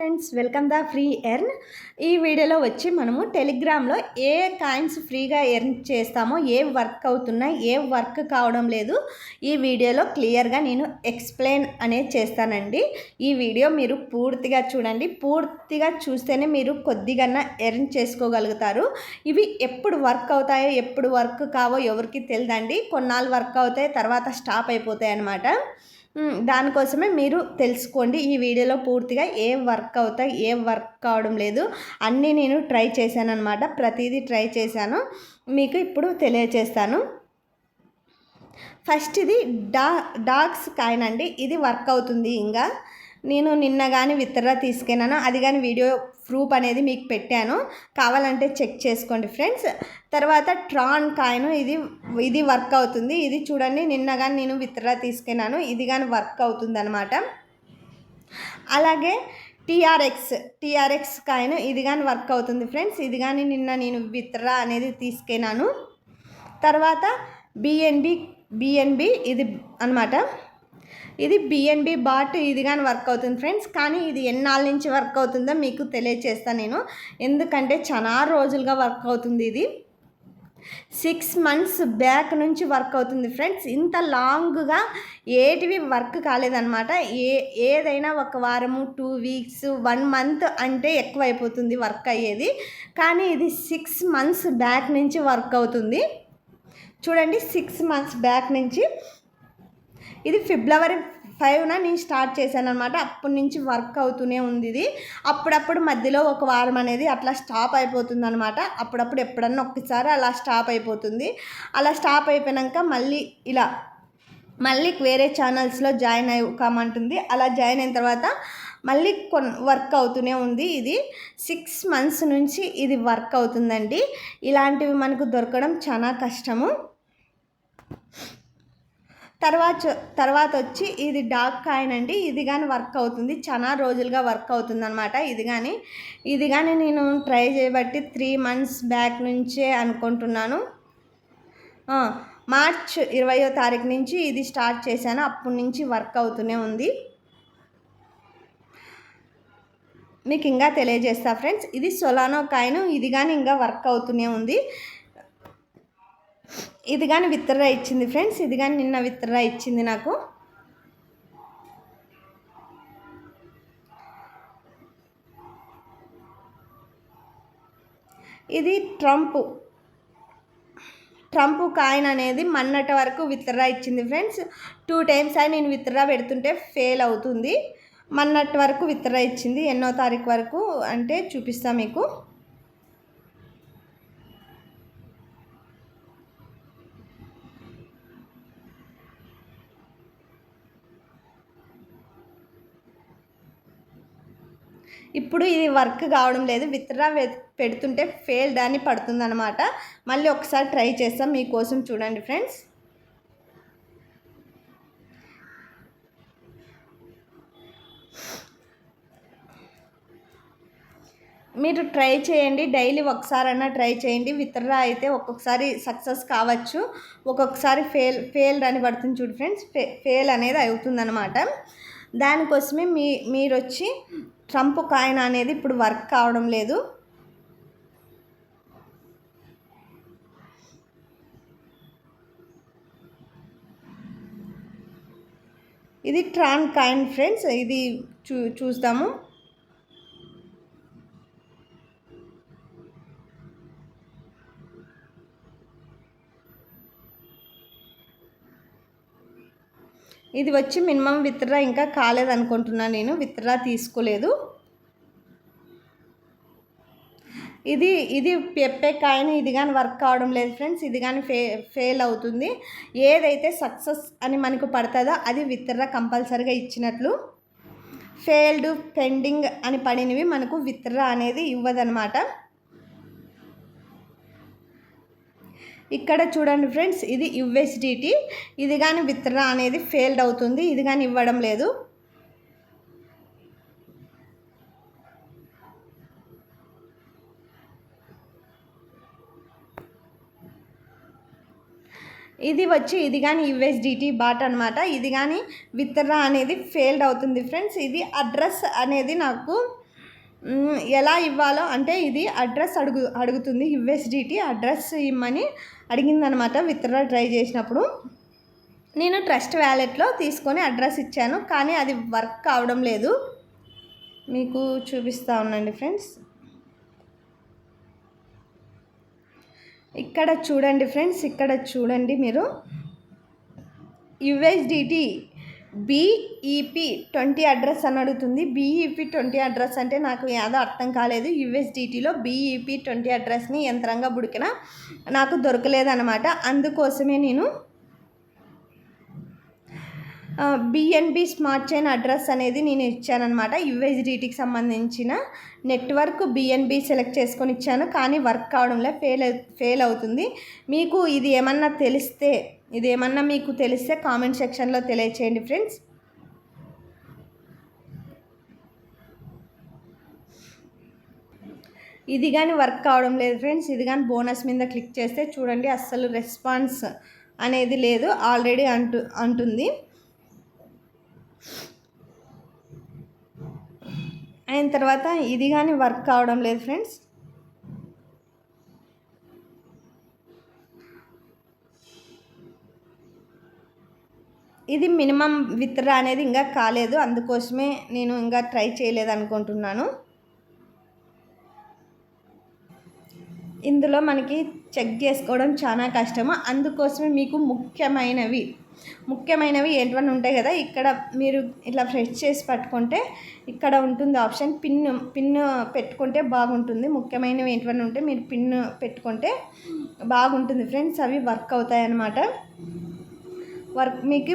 Friends welcome the free earn ఈ వీడియోలో వచ్చి మనము టెలిగ్రామ్లో ఏ కాయిన్స్ ఫ్రీగా ఎర్న్ చేస్తామో ఏ వర్క్ అవుతున్నాయి ఏ వర్క్ కావడం లేదు ఈ వీడియోలో క్లియర్గా నేను ఎక్స్ప్లెయిన్ అనేది చేస్తానండి. ఈ వీడియో మీరు పూర్తిగా చూడండి. పూర్తిగా చూస్తేనే మీరు కొద్దిగా ఎర్న్ చేసుకోగలుగుతారు. ఇవి ఎప్పుడు వర్క్ అవుతాయో ఎప్పుడు వర్క్ కావో ఎవరికి తెలియదండి కొన్నాళ్ళు వర్క్ అవుతాయి తర్వాత స్టాప్ అయిపోతాయి అన్నమాట. దానికోసమే మీరు తెలుసుకోండి. ఈ వీడియోలో పూర్తిగా ఏం వర్క్ అవుతాయి ఏం వర్క్ కావడం లేదు. అన్నీ నేను ట్రై చేశాను అనమాట ప్రతిదీ ట్రై చేశాను. మీకు ఇప్పుడు తెలియచేస్తాను. ఫస్ట్ ఇది డా డాగ్స్ కాయిన్ అండి. ఇది వర్క్ అవుతుంది ఇంకా. నేను నిన్న కానీ విత్తరా తీసుకెళ్ళాను? అది కానీ వీడియో ప్రూఫ్ అనేది మీకు పెట్టాను. కావాలంటే చెక్ చేసుకోండి ఫ్రెండ్స్. తర్వాత ట్రాన్ కాయిన్ ఇది ఇది వర్క్ అవుతుంది. ఇది చూడండి నిన్న కానీ నేను విత్డ్రా తీసుకెళ్ళాను. ఇది కానీ వర్క్ అవుతుంది అనమాట అలాగే టీఆర్ఎక్స్ టీఆర్ఎక్స్ కాయిన్ ఇది కానీ వర్క్ అవుతుంది ఫ్రెండ్స్. ఇది కానీ నిన్న నేను విత్డ్రా అనేది తీసుకున్నాను తర్వాత బిఎన్బి బిఎన్బి ఇది అనమాట ఇది బిఎన్బి బాట్ ఇది కానీ వర్క్ అవుతుంది ఫ్రెండ్స్ కానీ ఇది ఎన్నాళ్ళ నుంచి వర్క్ అవుతుందో మీకు తెలియచేస్తాను నేను. ఎందుకంటే చాలా రోజులుగా వర్క్ అవుతుంది ఇది. సిక్స్ మంత్స్ బ్యాక్ నుంచి వర్క్ అవుతుంది ఫ్రెండ్స్ ఇంత లాంగ్గా ఏటివి వర్క్ కాలేదన్నమాట. ఏ ఏదైనా ఒక వారము టూ వీక్స్ వన్ మంత్ అంటే ఎక్కువ అయిపోతుంది వర్క్ అయ్యేది. కానీ ఇది సిక్స్ మంత్స్ బ్యాక్ నుంచి వర్క్ అవుతుంది. చూడండి సిక్స్ మంత్స్ బ్యాక్ నుంచి ఇది ఫిబ్రవరి ఫైవ్న నేను స్టార్ట్ చేశాను అనమాట అప్పటి నుంచి వర్క్ అవుతూనే ఉంది ఇది. అప్పుడప్పుడు మధ్యలో ఒక వారం అనేది అట్లా స్టాప్ అయిపోతుంది అనమాట అప్పుడప్పుడు ఎప్పుడన్నా ఒక్కసారి అలా స్టాప్ అయిపోతుంది. అలా స్టాప్ అయిపోయాక మళ్ళీ ఇలా మళ్ళీ వేరే ఛానల్స్లో జాయిన్ అవ్వకమంటుంది అలా జాయిన్ అయిన తర్వాత మళ్ళీ కొన్ వర్క్ అవుతూనే ఉంది ఇది. సిక్స్ మంత్స్ నుంచి ఇది వర్క్ అవుతుందండి. ఇలాంటివి మనకు దొరకడం చాలా కష్టము. తర్వాత తర్వాత వచ్చి ఇది డార్క్ కాయిన్ అండి. ఇది కానీ వర్క్ అవుతుంది. చాలా రోజులుగా వర్క్ అవుతుంది అనమాట ఇది కానీ ఇది కానీ నేను ట్రై చేయబట్టి త్రీ మంత్స్ బ్యాక్ నుంచే అనుకుంటున్నాను. మార్చ్ ఇరవయో తారీఖు నుంచి ఇది స్టార్ట్ చేశాను. అప్పటి నుంచి వర్క్ అవుతూనే ఉంది. మీకు ఇంకా తెలియజేస్తా ఫ్రెండ్స్ ఇది సొలానో కాయిన్. ఇది కానీ ఇంకా వర్క్ అవుతూనే ఉంది. ఇది కానీ విత్తరా ఇచ్చింది ఫ్రెండ్స్ ఇది కానీ నిన్న విత్తరా ఇచ్చింది నాకు. ఇది ట్రంప్. ట్రంప్ కాయిన్ అనేది మొన్నటి వరకు విత్డ్రా ఇచ్చింది ఫ్రెండ్స్. టూ టైమ్స్ అయి నేను విత్డ్రా పెడుతుంటే ఫెయిల్ అవుతుంది. మన్నట్టు వరకు విత్డ్రా ఇచ్చింది ఎన్నో తారీఖు వరకు. అంటే చూపిస్తా మీకు. ఇప్పుడు ఇది వర్క్ కావడం లేదు. విత్డ్రా పెడుతుంటే ఫెయిల్ అని పడుతుంది అనమాట మళ్ళీ ఒకసారి ట్రై చేస్తాం మీకోసం చూడండి ఫ్రెండ్స్. మీరు ట్రై చేయండి. డైలీ ఒకసారైనా ట్రై చేయండి. విత్డ్రా అయితే ఒక్కొక్కసారి సక్సెస్ కావచ్చు. ఒక్కొక్కసారి ఫెయిల్ ఫెయిల్ అని పడుతుంది చూడు ఫ్రెండ్స్. ఫెయిల్ అనేది అవుతుందన్నమాట. దానికోసమే మీ మీరు వచ్చి ట్రంప్ కాయిన్ అనేది ఇప్పుడు వర్క్ కావడం లేదు. ఇది ట్రాన్ కాయిన్ ఫ్రెండ్స్. ఇది చూ చూస్తాము ఇది వచ్చి మినిమం విత్డ్రా ఇంకా కాలేదనుకుంటున్నాను నేను. విత్డ్రా తీసుకోలేదు. ఇది ఇది పెప్పే కాయని ఇది కానీ వర్క్ కావడం లేదు ఫ్రెండ్స్. ఇది కానీ ఫే ఫెయిల్ అవుతుంది. ఏదైతే సక్సెస్ అని మనకు పడుతుందో అది విత్డ్రా కంపల్సరిగా ఇచ్చినట్లు. ఫెయిల్డ్ పెండింగ్ అని పడినవి మనకు విత్డ్రా అనేది ఇవ్వదనమాట ఇక్కడ చూడండి ఫ్రెండ్స్ ఇది యుఎస్డిటీ ఇది కానీ విత్డ్రా అనేది ఫెయిల్డ్ అవుతుంది. ఇది కానీ ఇవ్వడం లేదు. ఇది వచ్చి ఇది కానీ యుఎస్డిటీ బాట్ అనమాట ఇది కానీ విత్డ్రా అనేది ఫెయిల్డ్ అవుతుంది ఫ్రెండ్స్. ఇది అడ్రస్ అనేది నాకు ఎలా ఇవ్వాలో అంటే ఇది అడ్రస్ అడుగు అడుగుతుంది యుఎస్డిటీ అడ్రస్ ఇమ్మని అడిగిందనమాట. విత్డ్రా ట్రై చేసినప్పుడు నేను ట్రస్ట్ వ్యాలెట్లో తీసుకొని అడ్రస్ ఇచ్చాను కానీ అది వర్క్ కావడం లేదు. మీకు చూపిస్తా ఉండండి ఫ్రెండ్స్. ఇక్కడ చూడండి ఫ్రెండ్స్ ఇక్కడ చూడండి మీరు. యుఎస్డిటీ బీఈపీ ట్వంటీ అడ్రస్ అని అడుగుతుంది. బీఈపీ ట్వంటీ అడ్రస్ అంటే నాకు ఏదో అర్థం కాలేదు. యుఎస్డిటీలో బీఈపీ ట్వంటీ అడ్రస్ని యంత్రంగా బుడికిన నాకు దొరకలేదన్నమాట. అందుకోసమే నేను బిఎన్బి స్మార్ట్ చైన్ అడ్రస్ అనేది నేను ఇచ్చానమాట యుఎస్డిటీకి సంబంధించిన నెట్వర్క్ బిఎన్బి సెలెక్ట్ చేసుకొని ఇచ్చాను. కానీ వర్క్ కావడంలో ఫెయిల్ ఫెయిల్ అవుతుంది. మీకు ఇది ఏమన్నా తెలిస్తే ఇది ఏమన్నా మీకు తెలిస్తే కామెంట్ సెక్షన్లో తెలియచేయండి ఫ్రెండ్స్ ఇది కానీ వర్క్ కావడం లేదు ఫ్రెండ్స్ ఇది కానీ బోనస్ మీద క్లిక్ చేస్తే చూడండి అస్సలు రెస్పాన్స్ అనేది లేదు. ఆల్రెడీ అంటు అంటుంది. అయిన తర్వాత ఇది కానీ వర్క్ కావడం లేదు ఫ్రెండ్స్. ఇది మినిమం విత్డ్రా అనేది ఇంకా కాలేదు అందుకోసమే నేను ఇంకా ట్రై చేయలేదు అనుకుంటున్నాను. ఇందులో మనకి చెక్ చేసుకోవడం చాలా కష్టము అందుకోసమే మీకు ముఖ్యమైనవి ముఖ్యమైనవి ఏంటివన్నీ ఉంటాయి కదా ఇక్కడ మీరు ఇట్లా ఫ్రెష్ చేసి పట్టుకుంటే ఇక్కడ ఉంటుంది ఆప్షన్ పిన్ పిన్ పెట్టుకుంటే బాగుంటుంది. ముఖ్యమైనవి ఏంటివన్నీ ఉంటే మీరు పిన్ పెట్టుకుంటే బాగుంటుంది ఫ్రెండ్స్ అవి వర్క్ అవుతాయి అన్నమాట. వర్క్ మీకు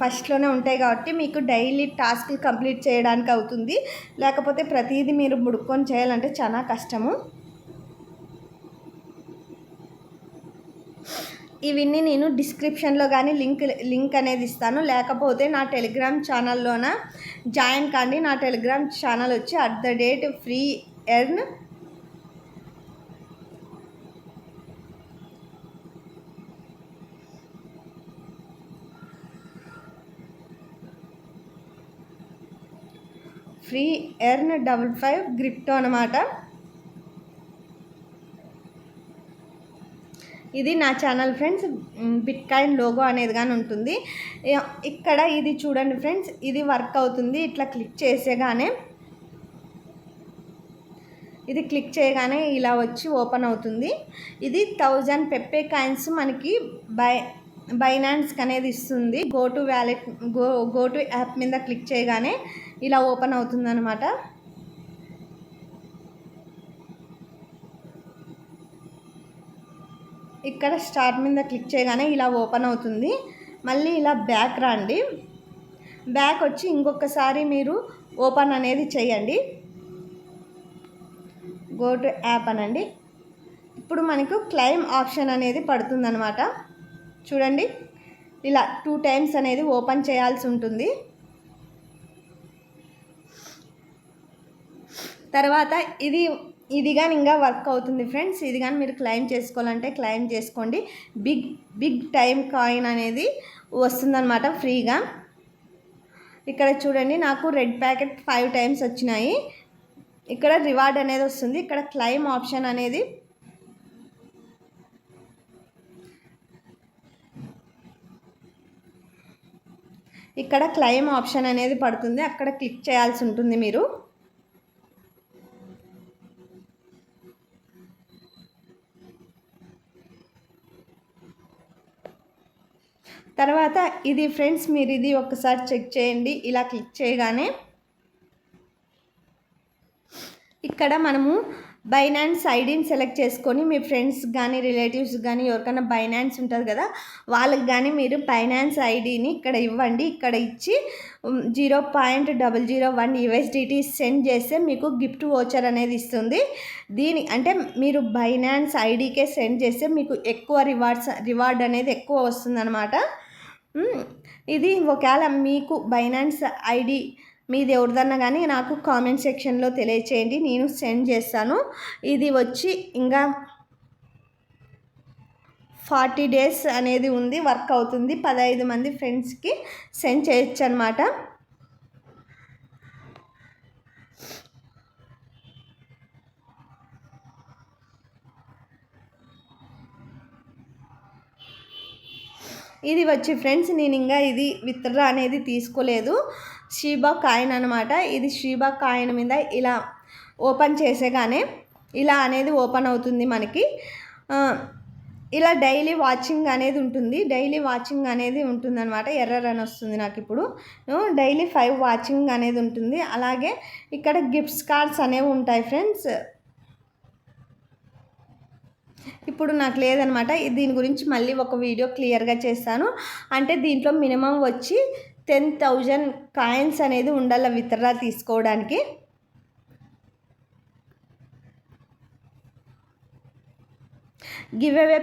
ఫస్ట్లోనే ఉంటాయి కాబట్టి మీకు డైలీ టాస్క్లు కంప్లీట్ చేయడానికి అవుతుంది. లేకపోతే ప్రతిదీ మీరు ముడుక్కొని చేయాలంటే చాలా కష్టము. ఇవన్నీ నేను డిస్క్రిప్షన్లో కానీ లింక్ లింక్ అనేది ఇస్తాను. లేకపోతే నా టెలిగ్రామ్ ఛానల్లోన జాయిన్ కానీ నా టెలిగ్రామ్ ఛానల్ వచ్చి at the date free earn. Free earn double five crypto అనమాట ఇది నా channel friends bitcoin logo అనేది కానీ ఉంటుంది. ఇక్కడ ఇది చూడండి ఫ్రెండ్స్ ఇది వర్క్ అవుతుంది. ఇట్లా క్లిక్ చేసేగానే ఇది క్లిక్ చేయగానే ఇలా వచ్చి ఓపెన్ అవుతుంది. ఇది థౌజండ్ పెప్పే కాయిన్స్ మనకి బై బైనాన్స్కి అనేది ఇస్తుంది. Go to wallet go go to app మీద క్లిక్ చేయగానే ఇలా ఓపెన్ అవుతుంది అనమాట ఇక్కడ స్టార్ట్ మీద క్లిక్ చేయగానే ఇలా ఓపెన్ అవుతుంది. మళ్ళీ ఇలా బ్యాక్ రండి. బ్యాక్ వచ్చి ఇంకొకసారి మీరు ఓపెన్ అనేది చేయండి. గో టు యాప్ అనండి. ఇప్పుడు మనకు క్లైమ్ ఆప్షన్ అనేది పడుతుందనమాట చూడండి. ఇలా టూ టైమ్స్ అనేది ఓపెన్ చేయాల్సి ఉంటుంది. తర్వాత ఇది ఇది కానీ ఇంకా వర్క్ అవుతుంది ఫ్రెండ్స్. ఇది కానీ మీరు క్లైమ్ చేసుకోవాలంటే క్లైమ్ చేసుకోండి. బిగ్ బిగ్ టైం కాయిన్ అనేది వస్తుందన్నమాట ఫ్రీగా. ఇక్కడ చూడండి నాకు రెడ్ ప్యాకెట్ ఫైవ్ టైమ్స్ వచ్చినాయి. ఇక్కడ రివార్డ్ అనేది వస్తుంది. ఇక్కడ క్లైమ్ ఆప్షన్ అనేది ఇక్కడ క్లైమ్ ఆప్షన్ అనేది పడుతుంది. అక్కడ క్లిక్ చేయాల్సి ఉంటుంది మీరు. తర్వాత ఇది ఫ్రెండ్స్ మీరు ఇది ఒకసారి చెక్ చేయండి. ఇలా క్లిక్ చేయగానే ఇక్కడ మనము బైనాన్స్ ఐడిని సెలెక్ట్ చేసుకొని మీ ఫ్రెండ్స్ కానీ రిలేటివ్స్ కానీ ఎవరికైనా బైనాన్స్ ఉంటుంది కదా వాళ్ళకి కానీ మీరు బైనాన్స్ ఐడిని ఇక్కడ ఇవ్వండి. ఇక్కడ ఇచ్చి zero point double zero one USDT send చేస్తే మీకు గిఫ్ట్ ఓచర్ అనేది ఇస్తుంది. దీని అంటే మీరు బైనాన్స్ ఐడికే సెండ్ చేస్తే మీకు ఎక్కువ రివార్డ్స్ రివార్డ్ అనేది ఎక్కువ వస్తుందన్నమాట. ఇది ఒకవేళ మీకు బైనాన్స్ ఐడి మీది ఎవరిదన్నా కానీ నాకు కామెంట్ సెక్షన్లో తెలియచేయండి. నేను సెండ్ చేస్తాను. ఇది వచ్చి ఇంకా ఫార్టీ డేస్ అనేది ఉంది వర్క్ అవుతుంది. పదహైదు మంది ఫ్రెండ్స్కి సెండ్ చేయొచ్చు అనమాట ఇది వచ్చి ఫ్రెండ్స్ నేను ఇంకా ఇది విత్డ్రా అనేది తీసుకోలేదు. షీబా కాయిన్ అనమాట ఇది షీబా కాయిన్ మీద ఇలా ఓపెన్ చేసేగానే ఇలా అనేది ఓపెన్ అవుతుంది మనకి. ఇలా డైలీ వాచింగ్ అనేది ఉంటుంది. డైలీ వాచింగ్ అనేది ఉంటుంది అనమాట ఎర్రర్ అని వస్తుంది నాకు ఇప్పుడు. డైలీ ఫైవ్ వాచింగ్ అనేది ఉంటుంది. అలాగే ఇక్కడ గిఫ్ట్స్ కార్డ్స్ అనేవి ఉంటాయి ఫ్రెండ్స్. ఇప్పుడు నాకు లేదనమాట దీని గురించి మళ్ళీ ఒక వీడియో క్లియర్గా చేస్తాను. అంటే దీంట్లో మినిమం వచ్చి టెన్ థౌజండ్ కాయిన్స్ అనేది ఉండాలి విత్డ్రా తీసుకోవడానికి. గివ్ అవే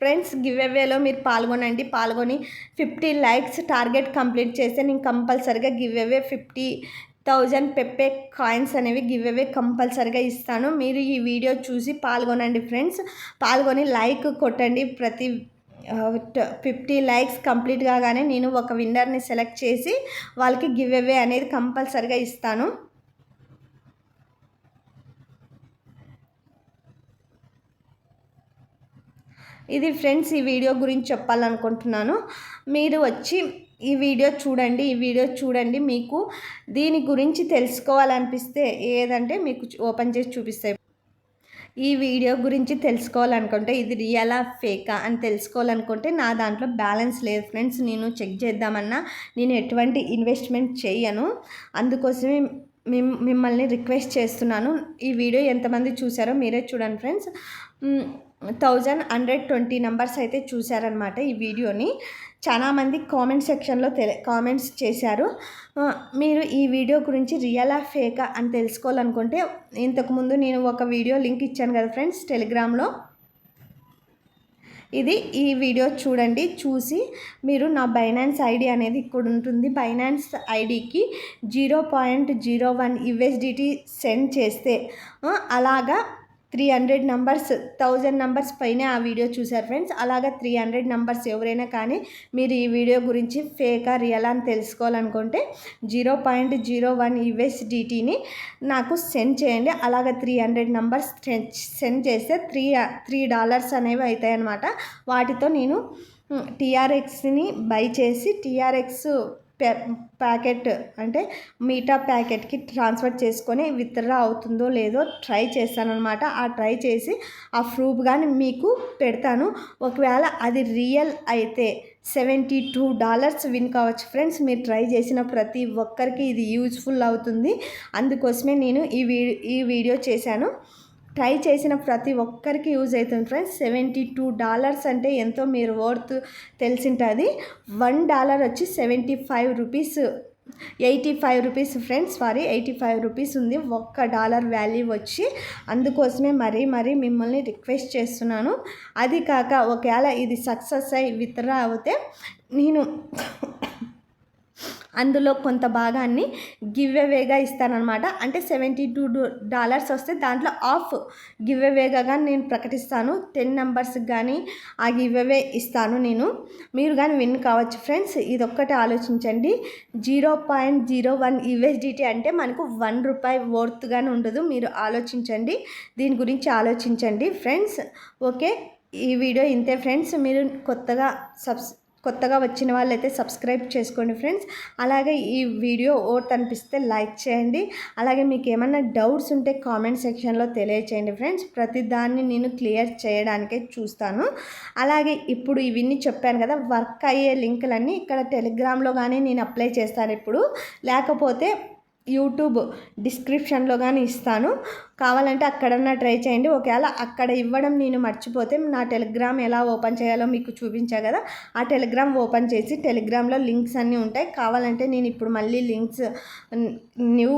ఫ్రెండ్స్ గివ్ అవేలో మీరు పాల్గొనండి. పాల్గొని ఫిఫ్టీ లైక్స్ టార్గెట్ కంప్లీట్ చేస్తే నేను కంపల్సరిగా give away fifty thousand Pepe coins అనేవి గివ్ అవే కంపల్సరిగా ఇస్తాను. మీరు ఈ వీడియో చూసి పాల్గొనండి ఫ్రెండ్స్. పాల్గొని లైక్ కొట్టండి. ప్రతి ఫిఫ్టీ లైక్స్ కంప్లీట్ కాగానే నేను ఒక విన్నర్ని సెలెక్ట్ చేసి వాళ్ళకి గివ్ అవే అనేది కంపల్సరిగా ఇస్తాను. ఇది ఫ్రెండ్స్ ఈ వీడియో గురించి చెప్పాలనుకుంటున్నాను. మీరు వచ్చి ఈ వీడియో చూడండి ఈ వీడియో చూడండి. మీకు దీని గురించి తెలుసుకోవాలనిపిస్తే ఏదంటే మీకు ఓపెన్ చేసి చూపిస్తాయి. ఈ వీడియో గురించి తెలుసుకోవాలనుకుంటే ఇది రియలా ఫేకా అని తెలుసుకోవాలనుకుంటే నా దాంట్లో బ్యాలెన్స్ లేదు ఫ్రెండ్స్. నేను చెక్ చేద్దామన్నా నేను ఎటువంటి ఇన్వెస్ట్మెంట్ చేయను. అందుకోసమే మిమ్ మిమ్మల్ని రిక్వెస్ట్ చేస్తున్నాను. ఈ వీడియో ఎంతమంది చూసారో మీరే చూడండి friends. Thousand hundred twenty numbers అయితే చూశారనమాట ఈ వీడియోని. చాలామంది కామెంట్ సెక్షన్లో తెలి కామెంట్స్ చేశారు. మీరు ఈ వీడియో గురించి రియలా ఫేకా అని తెలుసుకోవాలనుకుంటే ఇంతకుముందు నేను ఒక వీడియో లింక్ ఇచ్చాను కదా ఫ్రెండ్స్ టెలిగ్రామ్లో. ఇది ఈ వీడియో చూడండి చూసి మీరు నా బైనాన్స్ ఐడి అనేది ఇక్కడ ఉంటుంది. బైనాన్స్ ఐడికి zero point zero one USDT send చేస్తే అలాగా three hundred numbers thousand numbers పైనే ఆ వీడియో చూశారు ఫ్రెండ్స్. అలాగా త్రీ హండ్రెడ్ నంబర్స్ ఎవరైనా కానీ మీరు ఈ వీడియో గురించి ఫేకా రియల్ అని తెలుసుకోవాలనుకుంటే జీరో పాయింట్ జీరో వన్ యుఎస్డిటీని నాకు సెండ్ చేయండి. అలాగ త్రీ హండ్రెడ్ నంబర్స్ సెండ్ చేస్తే త్రీ త్రీ డాలర్స్ అనేవి అవుతాయన్నమాట. వాటితో నేను టీఆర్ఎక్స్ని బై చేసి టీఆర్ఎక్స్ ప్యాకెట్ అంటే మీటా ప్యాకెట్కి ట్రాన్స్ఫర్ చేసుకొని విత్డ్రా అవుతుందో లేదో ట్రై చేస్తానమాట ఆ ట్రై చేసి ఆ ప్రూఫ్ కానీ మీకు పెడతాను. ఒకవేళ అది రియల్ అయితే సెవెంటీ టూ డాలర్స్ విన్ కావచ్చు ఫ్రెండ్స్. మీరు ట్రై చేసిన ప్రతి ఒక్కరికి ఇది యూజ్ఫుల్ అవుతుంది. అందుకోసమే నేను ఈ వీ ఈ వీడియో చేశాను. ట్రై చేసిన ప్రతి ఒక్కరికి యూజ్ అవుతుంది ఫ్రెండ్స్. సెవెంటీ టూ డాలర్స్ అంటే ఎంతో మీరు వర్త్ తెలిసింటుంది. వన్ డాలర్ వచ్చి seventy five rupees eighty five rupees friends sorry eighty five rupees ఉంది. ఒక్క డాలర్ వాల్యూ వచ్చి అందుకోసమే మరీ మరీ మిమ్మల్ని రిక్వెస్ట్ చేస్తున్నాను. అది కాక ఒకవేళ ఇది సక్సెస్ అయ్యి విత్డ్రా అవుతే నేను అందులో కొంత భాగాన్ని గివ్ అవేగా ఇస్తానన్నమాట. అంటే సెవెంటీ టూ డాలర్స్ వస్తే దాంట్లో ఆఫ్ గివ్ అవేగా నేను ప్రకటిస్తాను. టెన్ నెంబర్స్కి కానీ ఆ గివ్ అవే ఇస్తాను నేను. మీరు కానీ విన్ కావచ్చు ఫ్రెండ్స్. ఇది ఒక్కటి ఆలోచించండి. Zero point zero one USDT అంటే మనకు వన్ రూపాయి వర్త్గానే ఉండదు. మీరు ఆలోచించండి. దీని గురించి ఆలోచించండి ఫ్రెండ్స్. ఓకే? ఈ వీడియో ఇంతే ఫ్రెండ్స్. మీరు కొత్తగా సబ్స్ కొత్తగా వచ్చిన వాళ్ళైతే సబ్స్క్రైబ్ చేసుకోండి ఫ్రెండ్స్. అలాగే ఈ వీడియో ఓట్ అనిపిస్తే లైక్ చేయండి. అలాగే మీకు ఏమైనా డౌట్స్ ఉంటే కామెంట్ సెక్షన్లో తెలియచేయండి ఫ్రెండ్స్. ప్రతిదాన్ని నేను క్లియర్ చేయడానికే చూస్తాను. అలాగే ఇప్పుడు ఇవన్నీ చెప్పాను కదా వర్క్ అయ్యే లింకులన్నీ ఇక్కడ టెలిగ్రామ్లో కానీ నేను అప్లై చేస్తాను ఇప్పుడు. లేకపోతే యూట్యూబ్ డిస్క్రిప్షన్లో కానీ ఇస్తాను. కావాలంటే అక్కడన్నా ట్రై చేయండి. ఒకవేళ అక్కడ ఇవ్వడం నేను మర్చిపోతే నా టెలిగ్రామ్ ఎలా ఓపెన్ చేయాలో మీకు చూపించా కదా. ఆ టెలిగ్రామ్ ఓపెన్ చేసి టెలిగ్రామ్లో లింక్స్ అన్నీ ఉంటాయి. కావాలంటే నేను ఇప్పుడు మళ్ళీ లింక్స్ న్యూ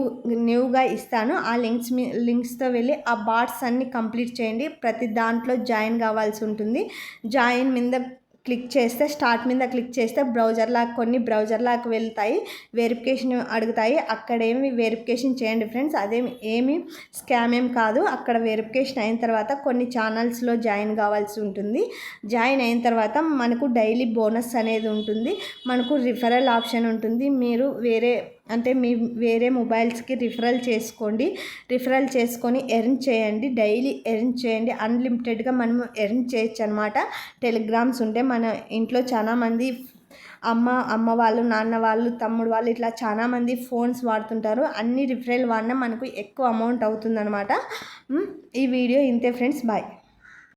న్యూగా ఇస్తాను. ఆ లింక్స్ మీ లింక్స్తో వెళ్ళి ఆ బాట్స్ అన్నీ కంప్లీట్ చేయండి. ప్రతి దాంట్లో జాయిన్ కావాల్సి ఉంటుంది. జాయిన్ మీద క్లిక్ చేస్తే స్టార్ట్ మీద క్లిక్ చేస్తే బ్రౌజర్ లాక్ కొన్ని బ్రౌజర్ లాక్ వెళ్తాయి. వెరిఫికేషన్ అడుగుతాయి. అక్కడ ఏమి వెరిఫికేషన్ చేయండి ఫ్రెండ్స్. అదేమి ఏమి స్కామ్ ఏం కాదు. అక్కడ వెరిఫికేషన్ అయిన తర్వాత కొన్ని ఛానల్స్లో జాయిన్ కావాల్సి ఉంటుంది. జాయిన్ అయిన తర్వాత మనకు డైలీ బోనస్ అనేది ఉంటుంది. మనకు రిఫరల్ ఆప్షన్ ఉంటుంది. మీరు వేరే అంటే మీ వేరే మొబైల్స్కి రిఫరల్ చేసుకోండి. రిఫరల్ చేసుకొని ఎర్న్ చేయండి. డైలీ ఎర్న్ చేయండి. అన్లిమిటెడ్గా మనం ఎర్న్ చేయొచ్చు అనమాట టెలిగ్రామ్స్ ఉంటే మన ఇంట్లో చాలామంది అమ్మ అమ్మ వాళ్ళు నాన్న వాళ్ళు తమ్ముడు వాళ్ళు ఇట్లా చాలామంది ఫోన్స్ వాడుతుంటారు. అన్ని రిఫరల్ వాడినా మనకు ఎక్కువ అమౌంట్ అవుతుందన్నమాట ఈ వీడియో ఇంతే ఫ్రెండ్స్. బాయ్.